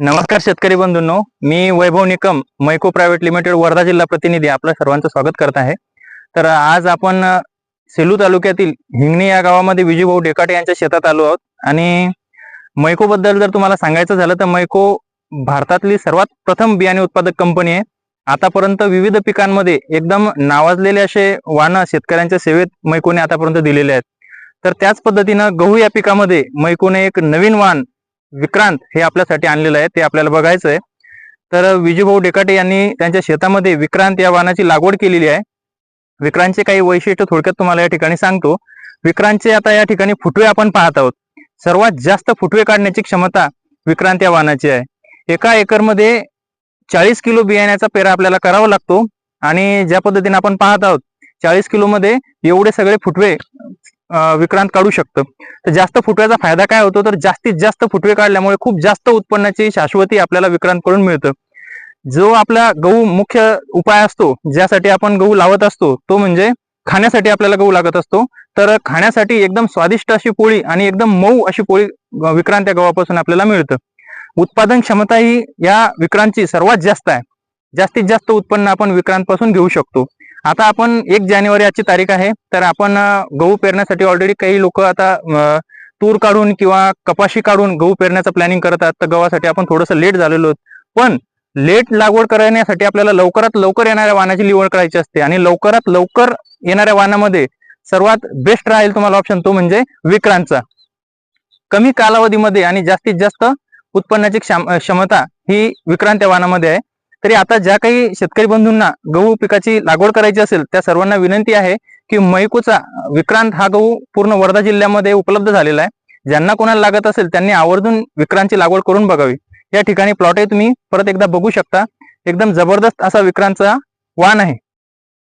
नमस्कार शेतकरी बंधूंनो मी वैभव निकम मैको प्रायव्हेट लिमिटेड वर्धा जिल्हा प्रतिनिधी आपलं सर्वांचं स्वागत करत आहे. तर आज आपण सेलू तालुक्यातील हिंगणी या गावामध्ये विजूभाऊ डेकाटे यांच्या शेतात आलो आहोत. आणि मैको बद्दल जर तुम्हाला सांगायचं झालं तर मैको भारतातली सर्वात प्रथम बियाणे उत्पादक कंपनी आहे. आतापर्यंत विविध पिकांमध्ये एकदम नावाजलेले असे वाहनं शेतकऱ्यांच्या सेवेत मैकोने आतापर्यंत दिलेले आहेत. तर त्याच पद्धतीनं गहू या पिकामध्ये मैकोने एक नवीन वाहन विक्रांत हे आपल्यासाठी आणलेलं आहे ते आपल्याला बघायचं आहे. तर विजूभाऊ डेकाटे यांनी त्यांच्या शेतामध्ये विक्रांत या वाहनाची लागवड केलेली आहे. विक्रांतचे काही वैशिष्ट्य थोडक्यात तुम्हाला या ठिकाणी सांगतो. विक्रांतचे आता या ठिकाणी फुटवे आपण पाहत आहोत. सर्वात जास्त फुटवे काढण्याची क्षमता विक्रांत या वाहनाची आहे. एका एकरमध्ये चाळीस किलो बियाण्याचा पेरा आपल्याला करावा लागतो. आणि ज्या पद्धतीने आपण पाहत आहोत चाळीस किलोमध्ये एवढे सगळे फुटवे विक्रांत काढू शकतं. तर जास्त फुटव्याचा फायदा काय होतो? तर जास्तीत जास्त फुटवे काढल्यामुळे खूप जास्त उत्पन्नाची शाश्वती आपल्याला विक्रांतकडून मिळतं. जो आपला गहू मुख्य उपाय असतो ज्यासाठी आपण गहू लावत असतो तो म्हणजे खाण्यासाठी आपल्याला गहू लागत असतो. तर खाण्यासाठी एकदम स्वादिष्ट अशी पोळी आणि एकदम मऊ अशी पोळी विक्रांत या गव्हापासून आपल्याला मिळतं. उत्पादन क्षमता ही या विक्रांतची सर्वात जास्त आहे. जास्तीत जास्त उत्पन्न आपण विक्रांत पासून घेऊ शकतो. आता आपण एक जानेवारी आजची तारीख आहे तर आपण गहू पेरण्यासाठी ऑलरेडी काही लोक आता तूर काढून किंवा कपाशी काढून गहू पेरण्याचं प्लॅनिंग करत तर गव्हासाठी आपण थोडंसं लेट झालेलो आहोत. पण लेट लागवड करण्यासाठी आपल्याला लवकरात लवकर येणाऱ्या वाहनाची निवड करायची असते आणि लवकरात लवकर येणाऱ्या वाहनामध्ये सर्वात बेस्ट राहील तुम्हाला ऑप्शन तो म्हणजे विक्रांतचा. कमी कालावधीमध्ये आणि जास्तीत जास्त उत्पन्नाची क्षम- क्षमता ही विक्रांत या वाहनामध्ये आहे. तरी आता ज्या काही शेतकरी बंधूंना गहू पिकाची लागवड करायची असेल त्या सर्वांना विनंती आहे की मैकूचा विक्रांत हा गहू पूर्ण वर्धा जिल्ह्यामध्ये उपलब्ध झालेला आहे. ज्यांना कोणाला लागत असेल त्यांनी आवर्जून विक्रांतची लागवड करून बघावी. या ठिकाणी प्लॉट तुम्ही परत एकदा बघू शकता. एकदम जबरदस्त असा विक्रांतचा वाण आहे.